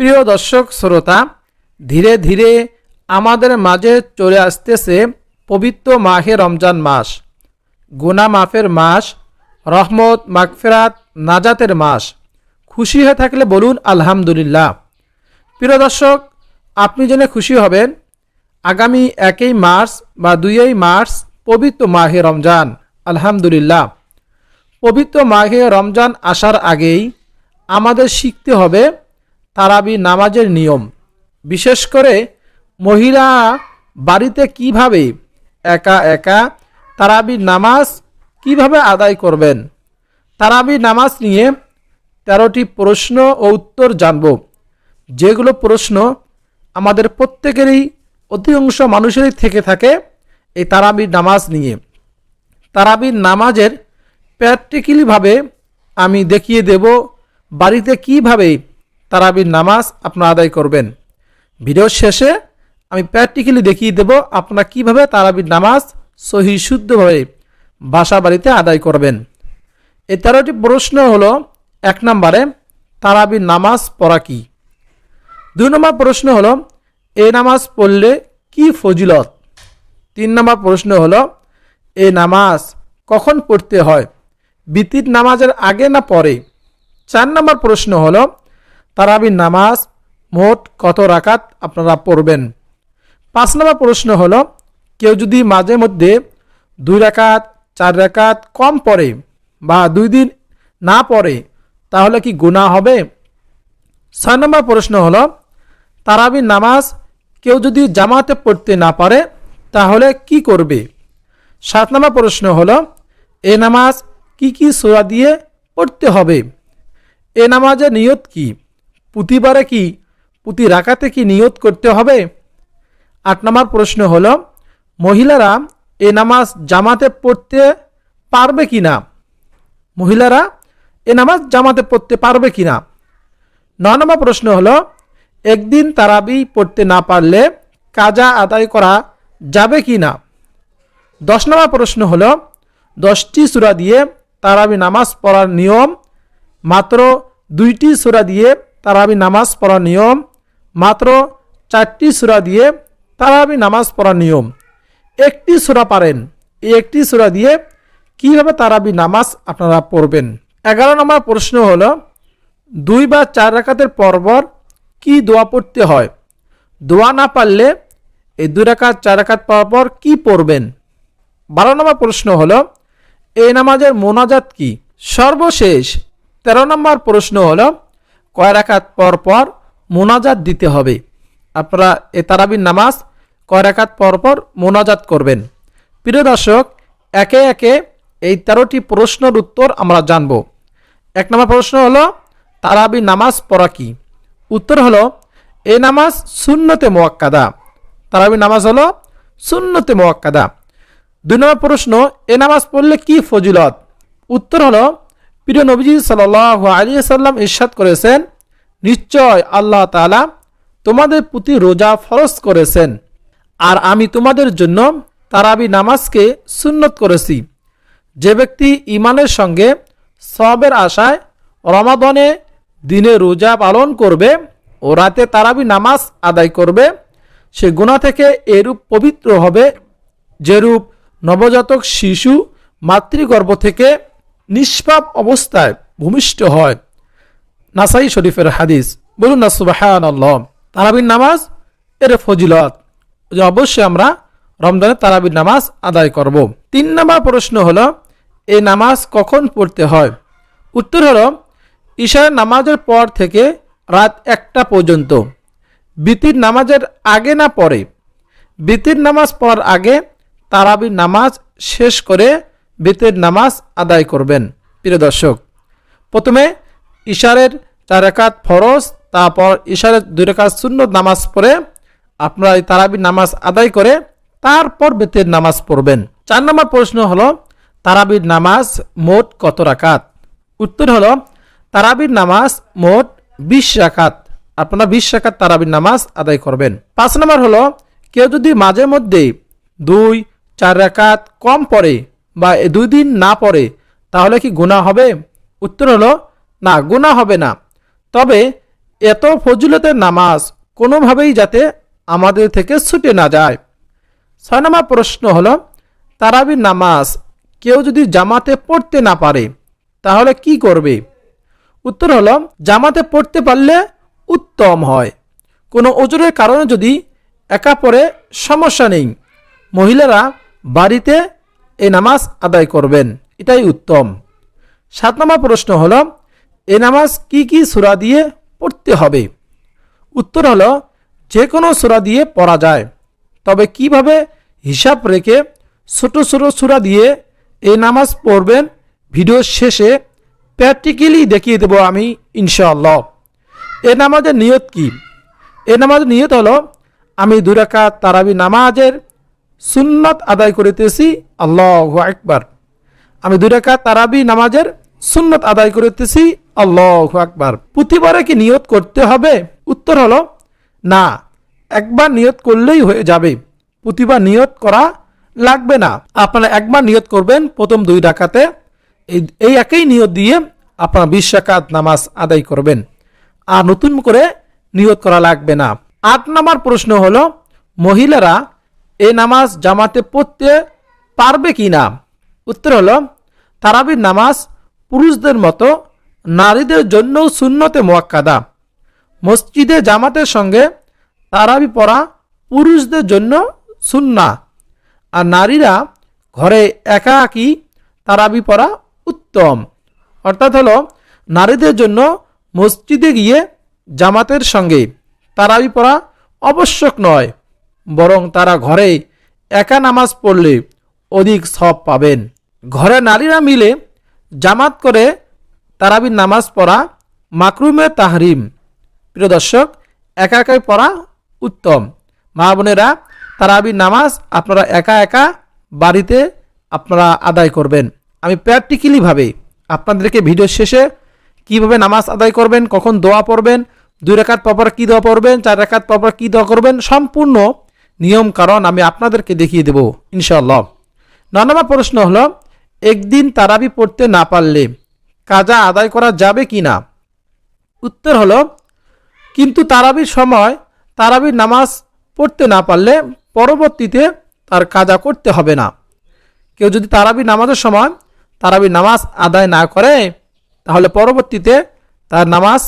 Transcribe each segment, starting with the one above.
প্রিয় দর্শক, শ্রোতা, ধীরে ধীরে আমাদের মাঝে চলে আসতেছে পবিত্র মাহে রমজান মাস। গুনা মাফের মাস, রহমত, মাগফেরাত, নাজাতের মাস। খুশি হয়ে থাকলে বলুন, আলহামদুলিল্লাহ। প্রিয় দর্শক, আপনি জেনে খুশি হবেন, আগামী একই মার্চ বা দুইই মার্চ পবিত্র মাহে রমজান। আলহামদুলিল্লাহ। পবিত্র মাহে রমজান আসার আগেই আমাদের শিখতে হবে তারাবি নামাজের নিয়ম। বিশেষ করে মহিলা বাড়িতে কীভাবে একা একা তারাবি নামাজ কীভাবে আদায় করবেন? তারাবি নামাজ নিয়ে তেরোটি প্রশ্ন ও উত্তর জানব। যেগুলো প্রশ্ন আমাদের প্রত্যেকেরই অধিকাংশ মানুষেরই থেকে থাকে এই তারাবির নামাজ নিয়ে। তারাবির নামাজের প্র্যাকটিক্যালিভাবে আমি দেখিয়ে দেব বাড়িতে কীভাবে তারাবির নামাজ আপনারা আদায় করবেন। ভিডিওর শেষে আমি প্র্যাকটিক্যালি দেখিয়ে দেব আপনারা কীভাবে তারাবির নামাজ সহি শুদ্ধভাবে বাসা বাড়িতে আদায় করবেন। এ তেরোটি প্রশ্ন হলো, এক নম্বরে, তারাবির নামাজ পড়া কি? দুই নম্বর প্রশ্ন হলো, এ নামাজ পড়লে কি ফজিলত? তিন নম্বর প্রশ্ন হলো, এ নামাজ কখন পড়তে হয়? বিতির নামাজের আগে না পরে? চার নম্বর প্রশ্ন হলো তারাবির নামাজ মোট কত রাকাত আপনারা পড়বেন? পাঁচ নম্বর প্রশ্ন হলো, কেউ যদি মাঝে মধ্যে দুই রাকাত, চার রাকাত কম পড়ে বা দুই দিন না পড়ে, তাহলে কি গুনাহ হবে? ছয় নম্বর প্রশ্ন হলো তারাবির নামাজ কেউ যদি জামাতে পড়তে না পারে, তাহলে কি করবে? সাত নম্বর প্রশ্ন হলো, এ নামাজ কি কি সোয়া দিয়ে পড়তে হবে? এ নামাজের নিয়ত কি? প্রতিবারে কি প্রতি রাকাতে কি নিয়ত করতে হবে? আট নম্বর প্রশ্ন হল, মহিলারা এ নামাজ জামাতে পড়তে পারবে কি না? মহিলারা এ নামাজ জামাতে পড়তে পারবে কি না? ন নম্বর প্রশ্ন হল, একদিন তারাবি পড়তে না পারলে কাজা আদায় করা যাবে কি না? দশ নম্বর প্রশ্ন হল, দশটি সুরা দিয়ে তারাবি নামাজ পড়ার নিয়ম মাত্র দুইটি সুরা দিয়ে তারাবি নামাজ পড়ার নিয়ম। মাত্র চারটি সুরা দিয়ে তারাবি নামাজ পড়ার নিয়ম। একটি সুরা পারেন, এই একটি সুরা দিয়ে কীভাবে তারাবি নামাজ আপনারা পড়বেন? এগারো নম্বর প্রশ্ন হলো, দুই বা চার রাকাতের পরপর কি দোয়া পড়তে হয়? দোয়া না পারলে এই দুই রাকাত, চার রাকাত পরপর কি পড়বেন? বারো নম্বর প্রশ্ন হলো, এই নামাজের মোনাজাত কি? সর্বশেষ তেরো নম্বর প্রশ্ন হলো কয় রাকাত পর পর মোনাজাত দিতে হবে। আপনারা এ তারাবির নামাজ কয় রাকাত পর পর মোনাজাত করবেন। প্রিয় দর্শক, একে একে এই তেরোটি প্রশ্নের উত্তর আমরা জানব। এক নম্বর প্রশ্ন হলো, তারাবি নামাজ পড়া কি? উত্তর হলো এই নামাজ শূন্যতে মোয়াক্কাদা। তারাবি নামাজ হলো শূন্যতে মোয়াক্কাদা। দুই নম্বর প্রশ্ন, এ নামাজ পড়লে কি ফজিলত? উত্তর হলো প্রিয় নবীজি সাল আলী সাল্লাম ইরশাদ করেছেন, নিশ্চয় আল্লাহ তাআলা তোমাদের প্রতি রোজা ফরজ করেছেন আর আমি তোমাদের জন্য তারাবি নামাজকে সুন্নত করেছি। যে ব্যক্তি ইমানের সঙ্গে সবের আশায় রমাদনে দিনে রোজা পালন করবে ও রাতে তারাবি নামাজ আদায় করবে, সে গুণা থেকে এরূপ পবিত্র হবে যেরূপ নবজাতক শিশু মাতৃগর্ভ থেকে নিষ্পাপ অবস্থায় ভূমিষ্ঠ হয়। নাসাই শরীফের হাদিস, বলুন না সুবাহান আল্লাহ তারাবির নামাজ এর ফজিলত। যে অবশ্যই আমরা রমজানের তারাবির নামাজ আদায় করব। তিন নম্বর প্রশ্ন হলো, এই নামাজ কখন পড়তে হয়? উত্তর হলো, ঈশার নামাজের পর থেকে রাত একটা পর্যন্ত। বিতির নামাজের আগে না পরে? বিতির নামাজ পড়ার আগে তারাবির নামাজ শেষ করে বিতির নামাজ আদায় করবেন। প্রিয় দর্শক, প্রথমে ইশারের চার রেখাত ফরজ, তারপর ইশারের দুই রেখাত শূন্য নামাজ পড়ে আপনারা এই তারাবির নামাজ আদায় করে তারপর বেতের নামাজ পড়বেন। চার নম্বর প্রশ্ন হলো, তারাবির নামাজ মোট কত রাকাত? উত্তর হলো, তারাবির নামাজ মোট বিশ রাকাত। আপনারা বিশ রাকাত তারাবির নামাজ আদায় করবেন। পাঁচ নম্বর হলো, কেউ যদি মাঝে মধ্যে দুই, চার রাকাত কম পড়ে বা দুই দিন না পড়ে, তাহলে কি গুণা হবে? উত্তর হলো, না গুণা হবে না। তবে এত ফজিলতের নামাজ কোনোভাবেই যাতে আমাদের থেকে ছুটে না যায়। ছয় নম্বর প্রশ্ন হলো তারাবির নামাজ কেউ যদি জামাতে পড়তে না পারে, তাহলে কি করবে? উত্তর হলো, জামাতে পড়তে পারলে উত্তম হয়। কোনো ওজনের কারণে যদি একা পড়ে সমস্যা নেই। মহিলারা বাড়িতে এই নামাজ আদায় করবেন। এটাই উত্তম। সাত নম্বর প্রশ্ন হল, এ নামাজ কি কি সূরা দিয়ে পড়তে হবে? উত্তর হলো, যে কোনো সূরা দিয়ে পড়া যায়। তবে কীভাবে হিসাব রেখে ছোট ছোট সূরা দিয়ে এই নামাজ পড়বেন, ভিডিও শেষে প্র্যাকটিক্যালি দেখিয়ে দেবো আমি, ইনশাআল্লাহ। এ নামাজের নিয়ত কি? এ নামাজের নিয়ত হলো, আমি দুরাকা তারাবি নামাজের সুন্নত আদায় করিতেছি, আল্লাহ আকবার। আমি দুরাকা তারাবি নামাজের সুন্নত আদায় করিতেছি, আল্লাহ আকবার। প্রতিবারে কি নিয়ত করতে হবে? উত্তর হলো, না, একবার নিয়ত করলেই হয়ে যাবে। প্রতিবার নিয়ত করা লাগবে না। আপনারা একবার নিয়ত করবেন প্রথম দুই ডাকাতে এই একই নিয়ত দিয়ে আপনারা বিশ নামাজ আদায় করবেন। আর নতুন করে নিয়ত করা লাগবে না। আট নম্বর প্রশ্ন হলো, মহিলারা এই নামাজ জামাতে পড়তে পারবে কি না? উত্তর হলো, তারাবির নামাজ পুরুষদের মতো নারীদের জন্যও শূন্যতে মোয়াক্কাদা। মসজিদে জামাতের সঙ্গে তারাবি পড়া পুরুষদের জন্য সুন্না। আর নারীরা ঘরে একা একই তারাবি পড়া উত্তম। অর্থাৎ হলো, নারীদের জন্য মসজিদে গিয়ে জামাতের সঙ্গে তারাবি পড়া আবশ্যক নয়। বরং তারা ঘরে একা নামাজ পড়লে অধিক সব পাবেন। ঘরে নারীরা মিলে জামাত করে তারাবির নামাজ পড়া মাকরুমে তাহরিম। প্রিয় দর্শক, একা একাই পড়া উত্তম। মা বোনেরা, তারাবির নামাজ আপনারা একা একা বাড়িতে আপনারা আদায় করবেন। আমি প্র্যাকটিক্যালিভাবে আপনাদেরকে ভিডিও শেষে কীভাবে নামাজ আদায় করবেন, কখন দোয়া পড়বেন, দুই রেখাত পরপর কী দোয়া পড়বেন, চার রেখাত পরপর কী দোয়া করবেন, সম্পূর্ণ নিয়ম, কারণ আমি আপনাদেরকে দেখিয়ে দেব, ইনশাআল্লাহ। নয় নম্বর প্রশ্ন হলো, একদিন তারাবি পড়তে না পারলে কাজা আদায় করা যাবে কি না? উত্তর হলো, কিন্তু তারাবির সময় তারাবির নামাজ পড়তে না পারলে পরবর্তীতে তার কাজা করতে হবে না। কেউ যদি তারাবির নামাজের সময় তারাবির নামাজ আদায় না করে, তাহলে পরবর্তীতে তার নামাজ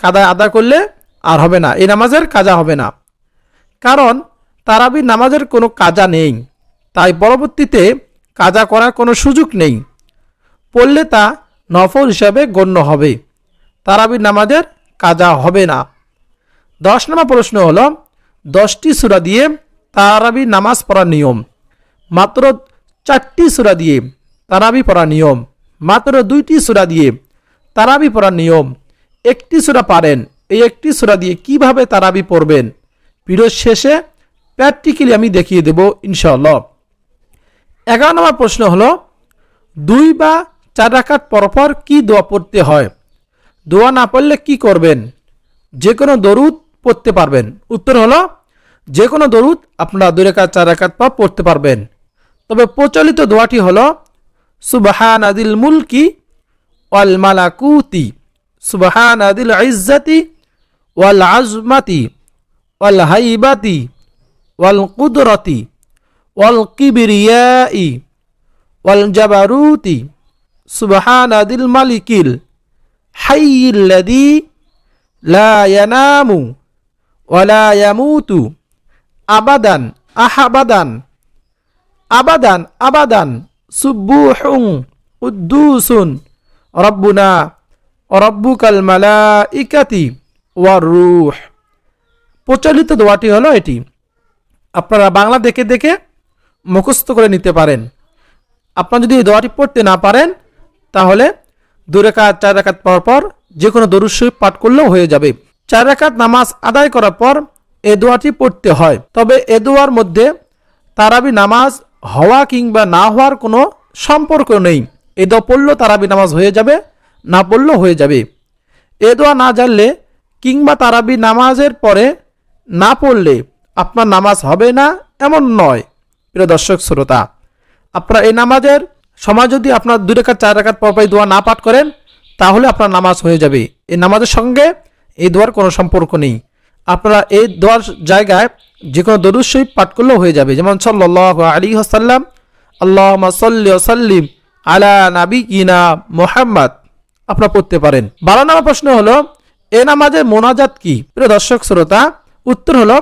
কাদায় আদায় করলে আর হবে না, এই নামাজের কাজা হবে না। কারণ তারাবির নামাজের কোনো কাজা নেই। তাই পরবর্তীতে কাজা করার কোনো সুযোগ নেই। পড়লে তা নফল হিসাবে গণ্য হবে। তারাবির নামাজের কাজা হবে না। দশ নম্বর প্রশ্ন হল, দশটি সুরা দিয়ে তারাবি নামাজ পড়ার নিয়ম। মাত্র চারটি সুরা দিয়ে তারাবি পড়ার নিয়ম। মাত্র দুইটি সুরা দিয়ে তারাবি পড়ার নিয়ম। একটি সুরা পারেন, এই একটি সুরা দিয়ে কীভাবে তারাবি পড়বেন? ভিডিওর শেষে প্র্যাকটিক্যালি আমি দেখিয়ে দেব, ইনশাআল্লাহ। এগারো নম্বর প্রশ্ন হলো, দুই বা চার রাকাত পরপর কি দোয়া পড়তে হয়? দোয়া না পড়লে কি করবেন? যে কোনো দরুদ পড়তে পারবেন। উত্তর হলো যে কোনো দরুদ আপনারা দুই রেখাত চার রেখাত পর পড়তে পারবেন। তবে প্রচলিত দোয়াটি হলো সুবাহান আদিল মুলকি ওয়াল মালাকুতি সুবাহান আদিল ইজ্জাতি ওয়াল আজমাতি ওয়াল হাইবাতি ওয়াল কুদরতি, ওয়াল কিবরিয়াই, ওয়াল জাবারুতি, সুবাহান আদিল মালিকিল হাইয়িল্লাযী লা ইয়ানামু ওয়ালা ইয়ামুতু আবাদান আহাবাদান, আবাদান আবাদান সুব্বুহুং উদ্দুসুন রব্বুনা রব্বুকাল মালাইকাতি ওয়ার রুহ। প্রচলিত দোয়াটি হলো এটি। আপনারা বাংলা দেখে দেখে মুখস্থ করে নিতে পারেন। আপনারা যদি এই দোয়াটি পড়তে না পারেন, তাহলে দু রেখাত, চার রেখাত পর পর যে কোনো দরুদ শরীফ পাঠ করলেও হয়ে যাবে। চার রেখাত নামাজ আদায় করার পর এ দোয়াটি পড়তে হয়। তবে এ দোয়ার মধ্যে তারাবি নামাজ হওয়া কিংবা না হওয়ার কোনো সম্পর্ক নেই। এ দোয়া পড়লেও তারাবি নামাজ হয়ে যাবে, না পড়লেও হয়ে যাবে। এ দোয়া না জানলে কিংবা তারাবি নামাজের পরে না পড়লে আপনার নামাজ হবে না এমন নয়। প্রিয় দর্শক, শ্রোতা, আপনারা এই নামাজের সময় যদি আপনার দুই রেখাত চার রেখাত পরপাই দোয়া না পাঠ করেন, তাহলে আপনার নামাজ হয়ে যাবে। এই নামাজের সঙ্গে এই দোয়ার কোনো সম্পর্ক নেই। আপনারা এই দোয়ার জায়গায় যে কোনো দরুদ শরীফ পাঠ করলেও হয়ে যাবে। যেমন সাল্লাহ আলী হাসাল্লাম আল্লাহ সাল্লি সাল্লিম আলা নাবি ইনা মোহাম্মদ। আপনারা পড়তে পারেন। বারো নম্বর প্রশ্ন হলো, এ নামাজের মোনাজাত কি? প্রিয় দর্শক, শ্রোতা, উত্তর হলো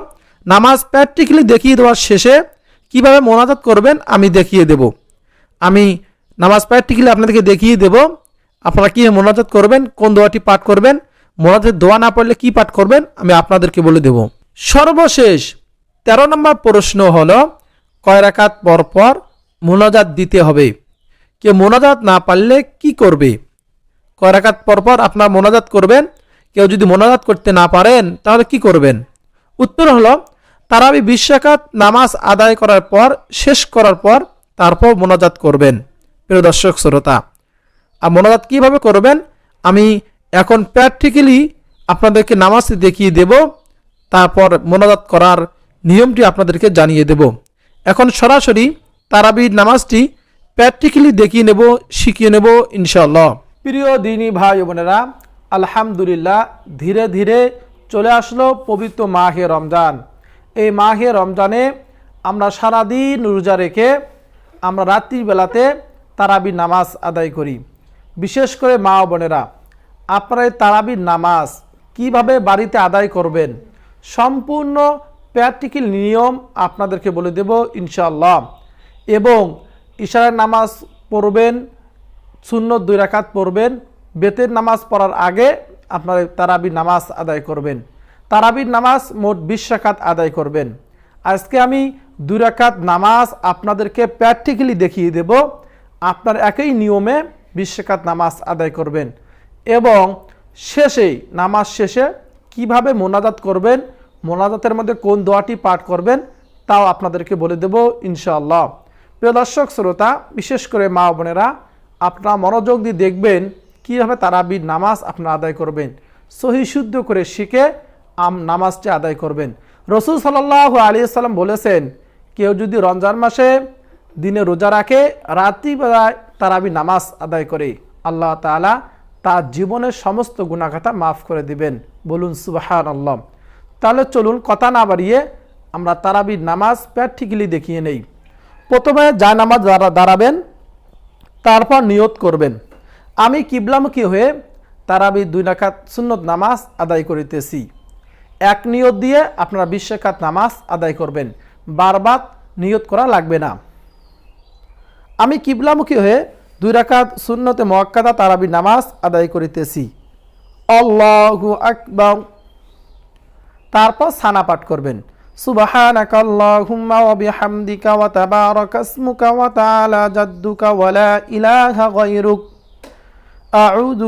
নামাজ প্র্যাকটিক্যালি দেখিয়ে দেওয়ার শেষে কীভাবে মোনাজাত করবেন আমি দেখিয়ে দেব। আমি নামাজ প্র্যাকটিক্যালি আপনাদেরকে দেখিয়ে দেব। আপনারা কি মোনাজাত করবেন, কোন দোয়াটি পাঠ করবেন, মোনাজাতের দোয়া না পড়লে কি পাঠ করবেন, আমি আপনাদেরকে বলে দেব। সর্বশেষ তেরো নম্বর প্রশ্ন হল, কয় পর পর মোনাজাত দিতে হবে? কে মোনাজাত না পারলে কি করবে? কয় রাকাত পর পর আপনার মোনাজাত করবেন, কেউ যদি মোনাজাত করতে না পারেন তাহলে কি করবেন? উত্তর হলো তারাবি বিশ্বাকাত নামাজ আদায় করার পর, শেষ করার পর তারপর মোনাজাত করবেন। প্রিয় দর্শক, শ্রোতা, আর মোনাজাত কীভাবে করবেন? আমি এখন প্র্যাকটিক্যালি আপনাদেরকে নামাজ দেখিয়ে দেব, তারপর মোনাজাত করার নিয়মটি আপনাদেরকে জানিয়ে দেব। এখন সরাসরি তারাবির নামাজটি প্র্যাকটিক্যালি দেখিয়ে নেব, শিখিয়ে নেব ইনশাল্লাহ প্রিয় দিনী ভাই বোনেরা, আলহামদুলিল্লাহ, ধীরে ধীরে চলে আসলো পবিত্র মাহে রমজান। এই মাহে রমজানে আমরা সারাদিন রোজা রেখে আমরা রাত্রিবেলাতে তারাবি নামাজ আদায় করি। বিশেষ করে মা বোনেরা, আপনারা এই তারাবির নামাজ কীভাবে বাড়িতে আদায় করবেন? সম্পূর্ণ প্র্যাকটিক্যাল নিয়ম আপনাদেরকে বলে দেব ইনশাআল্লাহ। এবং ইশারের নামাজ পড়বেন শূন্য দুই রাকাত পড়বেন, বেতের নামাজ পড়ার আগে আপনারা তারাবির নামাজ আদায় করবেন। তারাবির নামাজ মোট বিশ আদায় করবেন। আজকে আমি দুই রাকাত নামাজ আপনাদেরকে প্র্যাকটিক্যালি দেখিয়ে দেব। আপনার একই নিয়মে বিশ নামাজ আদায় করবেন এবং শেষেই নামাজ শেষে কীভাবে মোনাজাত করবেন, মোনাজাতের মধ্যে কোন দোয়াটি পাঠ করবেন, তাও আপনাদেরকে বলে দেব ইনশাআল্লাহ। প্রিয় দর্শক, শ্রোতা, বিশেষ করে মা বোনেরা, আপনারা মনোযোগ দিয়ে দেখবেন কীভাবে তারাবির নামাজ আপনারা আদায় করবেন। সহি শুদ্ধ করে শিখে আম নামাজটি আদায় করবেন। রসুল সাল্লাহ আলী সাল্লাম বলেছেন, কেউ যদি রমজান মাসে দিনে রোজা রাখে রাত্রিবেলায় তারাবি নামাজ আদায় করে। আল্লাহ তালা তার জীবনের সমস্ত গুণাখাতা মাফ করে দিবেন। বলুন সুবাহান আল্লাহ তাহলে চলুন, কথা না বাড়িয়ে আমরা তারাবির নামাজ প্র্যাকটিক্যালি দেখিয়ে নেই। প্রথমে যা নামাজ দাঁড়া- দাঁড়াবেন, তারপর নিয়ত করবেন। আমি কিবলামুখী হয়ে তারাবির দুই রাকাত সুন্নত নামাজ আদায় করিতেছি। এক নিয়ত দিয়ে আপনারা বিশ নামাজ আদায় করবেন। বারবার নিয়ত করা লাগবে না। আমি কিবলামুখী হয়ে দুই রাকাত সুন্নতে মোয়াক্কাদা তারাবি নামাজ আদায় করিতেছি। আল্লাহু আকবার। তারপর সানা পাঠ করবেন। আউযু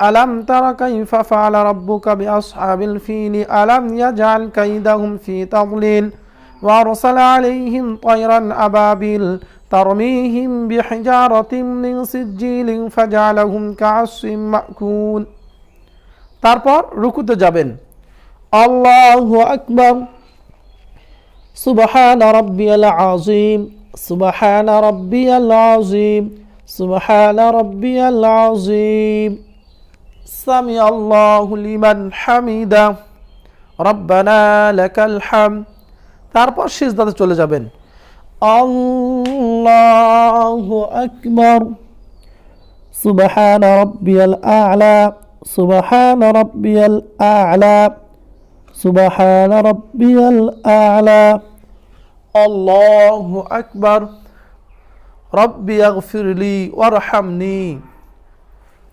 ألم تر كيف فعل ربك بأصحاب الفيل ألم يجعل كيدهم في تضليل وأرسل عليهم طيرا أبابيل ترميهم بحجارة من سجيل فجعلهم كعصف مأكول তারপর রুকুতে যাবেন আল্লাহু আকবার সুবহান রাব্বিয়াল আযীম সুবহান রাব্বিয়াল আযীম সুবহান রাব্বিয়াল আযীম সামি আল্লাহু লিমান হামিদা, রব্বানা লাকাল হামদ তারপর সিজদাতে চলে যাবেন। আল্লাহু আকবার। সুবহান রাব্বিয়াল আ'লা, সুবহান রাব্বিয়াল আ'লা, সুবহান রাব্বিয়াল আ'লা। আল্লাহু আকবার। রব্বি আগফিরলি ওয়ারহামনি।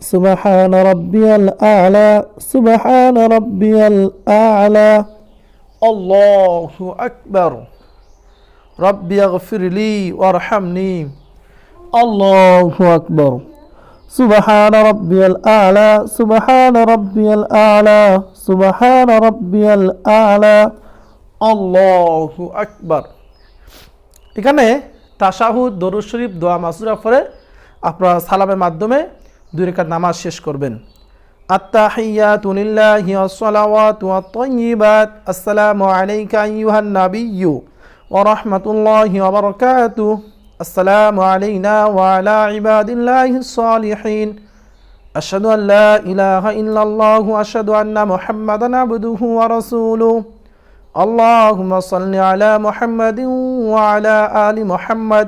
سبحان ربي الأعلى سبحان ربي الأعلى الله أكبر ربي اغفر لي وارحمني الله أكبر سبحان ربي الأعلى سبحان ربي الأعلى سبحان ربي الأعلى الله أكبر এখানে তাশাহুদ দরুদ শরীফ দোয়া মাসুরা পরে আপনারা সালামের মাধ্যমে দুই রেখাত নামাজ শেষ করবেন। আত্তাহিয়াতুনিল্লাহি আসসালাওয়াতু আত-তাইয়্যিবাত আসসালামু আলাইকা আইয়ুহান নাবিয়্যু ওয়া রাহমাতুল্লাহি ওয়া বারাকাতুহু আসসালামু আলাইনা ওয়া আলা ইবাদিল্লাহিস সালিহিন আশহাদু আল লা ইলাহা ইল্লাল্লাহ ওয়া আশহাদু আন্না মুহাম্মাদান আবদুহু ওয়া রাসূলুহু। আল্লাহুম্মা সাল্লি আলা মুহাম্মাদিন ওয়া আলা আলি মুহাম্মাদ।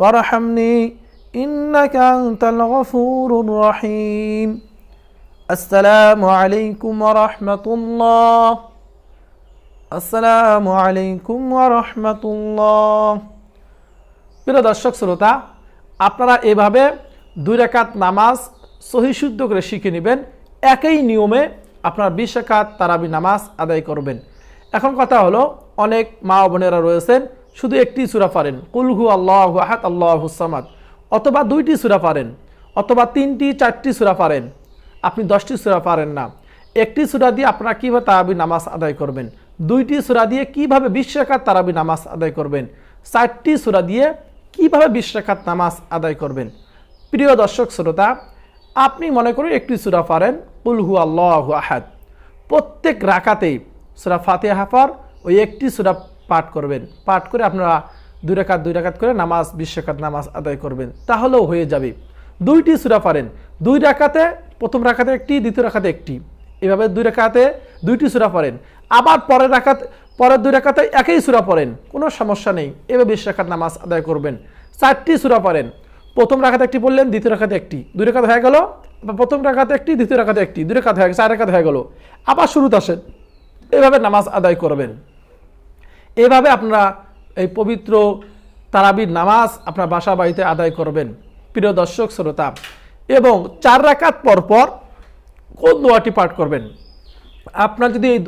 ওয়ারহামনি, ইন্নাকা আনতাল রহিম। আসসালামু আলাইকুম ওয়া রাহমাতুল্লাহ আসসালামু আলাইকুম ওয়া রাহমাতুল্লাহ প্রিয় দর্শক, শ্রোতা, আপনারা এভাবে দুই রাকাত নামাজ সহিশুদ্ধ করে শিখে নেবেন। একই নিয়মে আপনার বিশ রাকাত তারাবি নামাজ আদায় করবেন। এখন কথা হলো, অনেক মা বোনেরা রয়েছেন শুধু একটি সুরা পারেন কুলহু আল্লাহ আহাত আল্লাহ সামাদ। অথবা দুইটি সুরা পারেন অথবা তিনটি, চারটি সুরা পারেন আপনি দশটি সুরা পারেন না। একটি সুরা দিয়ে আপনারা কীভাবে তারাবি নামাজ আদায় করবেন? দুইটি সুরা দিয়ে কীভাবে বিশ তারাবি নামাজ আদায় করবেন? চারটি সুরা দিয়ে কীভাবে বিশ নামাজ আদায় করবেন? প্রিয় দর্শক, শ্রোতা, আপনি মনে করুন একটি সুরা পারেন উলহু আল্লাহ আহাদ। প্রত্যেক রাকাতেই সুরা ফাতে হাফার ওই একটি সুরা পাঠ করবেন। পাঠ করে আপনারা দুই রেখাত দুই রেখাত করে নামাজ, বিশ নামাজ আদায় করবেন। তাহলেও হয়ে যাবে। দুইটি সুরা পারেন। দুই রাকাতে, প্রথম রাখাতে একটি, দ্বিতীয় রাখাতে একটি। এভাবে দুই রেখাতে দুইটি সুরা পড়েন। আবার পরের রাখাত পরের দুই রেখাতে একই সুরা পড়েন। কোনো সমস্যা নেই। এভাবে বিশ রেখাত নামাজ আদায় করবেন। চারটি সুরা পড়েন। প্রথম রাখাতে একটি পড়লেন, দ্বিতীয় রাখাতে একটি। দুই রেখাত হয়ে গেল। প্রথম রাখাতে একটি, দ্বিতীয় রাখাতে একটি। দুই রেখাত হয়ে চার রেখাত হয়ে গেল। আবার শুরুতে আসেন। এভাবে নামাজ আদায় করবেন। এভাবে আপনারা এই পবিত্র তারাবির নামাজ আপনার বাসা বাড়িতে আদায় করবেন। প্রিয় দর্শক, শ্রোতা, এবং চার রাকাত পর পর কোন দোয়াটি পাঠ করবেন? আপনার যদি এই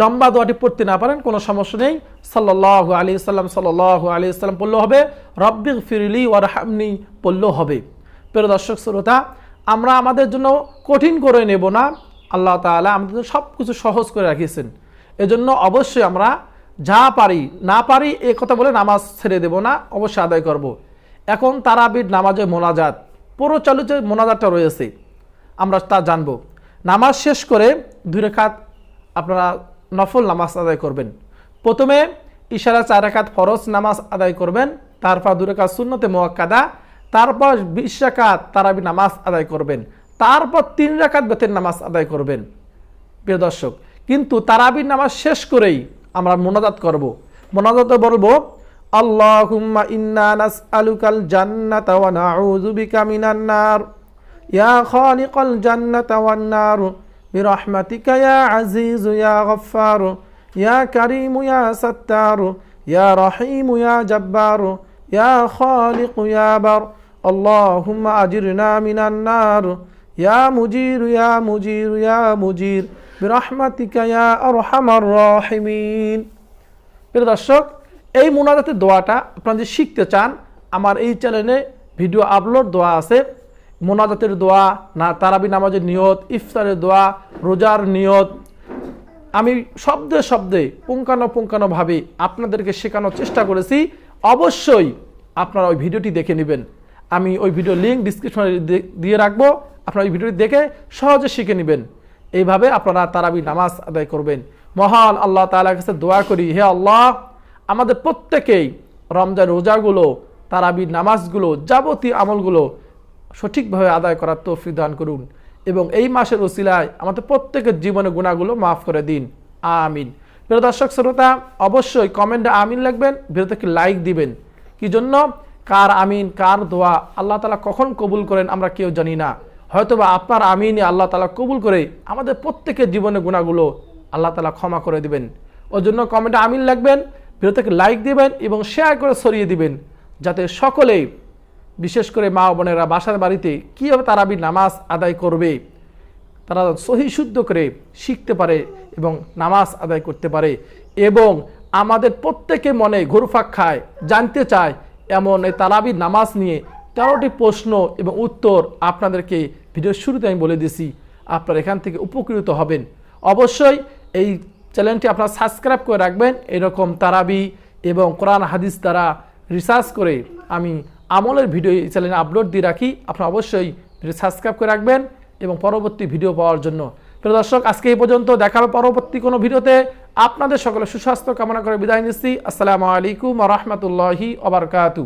লম্বা দোয়াটি পড়তে না পারেন, কোনো সমস্যা নেই। সাল্লাহ আলী সাল্লাম সাল্লাহ আলী সাল্লাম পড়লেও হবে। রব্বিক ফিরলি ওয়ারহামনি পড়লেও হবে। প্রিয় দর্শক, শ্রোতা, আমরা আমাদের জন্য কঠিন করে নেব না। আল্লাহ তালা আমাদের সব কিছু সহজ করে রাখিয়েছেন। এজন্য অবশ্যই আমরা যা পারি, না পারি, এ কথা বলে নামাজ ছেড়ে দেব না, অবশ্যই আদায় করব। এখন তারাবির নামাজে মোনাজাত, প্রচলিত যে মোনাজাতটা রয়েছে। আমরা তা জানব। নামাজ শেষ করে দুই রেখাত আপনারা নফল নামাজ আদায় করবেন। প্রথমে ইশারা চার রেখাত ফরজ নামাজ আদায় করবেন, তারপর দুই রেখাত শূন্যতে মোয়াক্কাদা, তারপর বিশ রেখাত তারাবি নামাজ আদায় করবেন, তারপর তিন রেখাত বেতের নামাজ আদায় করবেন। প্রিয় দর্শক, কিন্তু তারাবির নামাজ শেষ করেই আমরা মোনাজাত করব মোনাজাতে বলবো اللهم إنا نسألك الجنة ونعوذ بك من النار يا خالق الجنة والنار برحمتك يا عزيز يا غفار يا كريم يا ستار يا رحيم يا جبار يا خالق يا بر اللهم أجرنا من النار يا مجير يا مجير يا مجير প্রিয় দর্শক, এই মোনাজাতের দোয়াটা আপনারা যদি শিখতে চান, আমার এই চ্যানেলে ভিডিও আপলোড দোয়া আছে। মোনাজাতের দোয়া, না তারাবি নামাজের নিয়ত, ইফতারের দোয়া, রোজার নিয়ত। আমি শব্দে শব্দে পুঙ্খানুপুঙ্খানুভাবে আপনাদেরকে শেখানোর চেষ্টা করেছি। অবশ্যই আপনারা ওই ভিডিওটি দেখে নেবেন। আমি ওই ভিডিও লিঙ্ক ডিসক্রিপশনে দিয়ে রাখব। আপনারা ওই ভিডিওটি দেখে সহজে শিখে নেবেন। এইভাবে আপনারা তারাবি নামাজ আদায় করবেন। মহান আল্লাহ তাআলার কাছে দোয়া করি, হে আল্লাহ, আমাদের প্রত্যেকেই রমজান রোজাগুলো তারাবির নামাজগুলো, যাবতীয় আমলগুলো সঠিকভাবে আদায় করার তৌফিক দান করুন এবং এই মাসের ওসিলায় আমাদের প্রত্যেকের জীবনে গুণাগুলো মাফ করে দিন। আমিন। প্রিয় দর্শক, শ্রোতা, অবশ্যই কমেন্টে আমিন লিখবেন ভিডিওতে লাইক দিবেন। কি জন্য? কার আমিন, কার দোয়া আল্লাহ তালা কখন কবুল করেন আমরা কেউ জানি না। হয়তোবা আপনার আমিনই আল্লাহ তালা কবুল করে আমাদের প্রত্যেকের জীবনে গুণাগুলো আল্লাহ তালা ক্ষমা করে দিবেন। ওই জন্য কমেন্টে আমিন লিখবেন ভিডিওতে লাইক দিবেন এবং শেয়ার করে সরিয়ে দিবেন, যাতে সকলেই, বিশেষ করে মা বোনেরা বাসার বাড়িতে কীভাবে তারাবি নামাজ আদায় করবে, তারা সহি শুদ্ধ করে শিখতে পারে এবং নামাজ আদায় করতে পারে এবং আমাদের প্রত্যেকে মনে ঘুরফাক খায়, জানতে চায় এমন এই তারাবি নামাজ নিয়ে তেরোটি প্রশ্ন এবং উত্তর আপনাদেরকে ভিডিওর শুরুতে আমি বলে দিছি আপনারা এখান থেকে উপকৃত হবেন। অবশ্যই এই চ্যানেলটি আপনারা সাবস্ক্রাইব করে রাখবেন। এরকম তারাবি এবং কোরআন, হাদিস দ্বারা রিসার্চ করে আমি আমলের ভিডিও এই চ্যানেলে আপলোড দিয়ে রাখি। আপনারা অবশ্যই সাবস্ক্রাইব করে রাখবেন এবং পরবর্তী ভিডিও পাওয়ার জন্য। প্রিয় দর্শক, আজকে এই পর্যন্ত দেখা হবে পরবর্তী কোনো ভিডিওতে। আপনাদের সকলে সুস্বাস্থ্য কামনা করে বিদায় নিচ্ছি। আসসালামু আলাইকুম রহমতুল্লাহি ওবরকাতু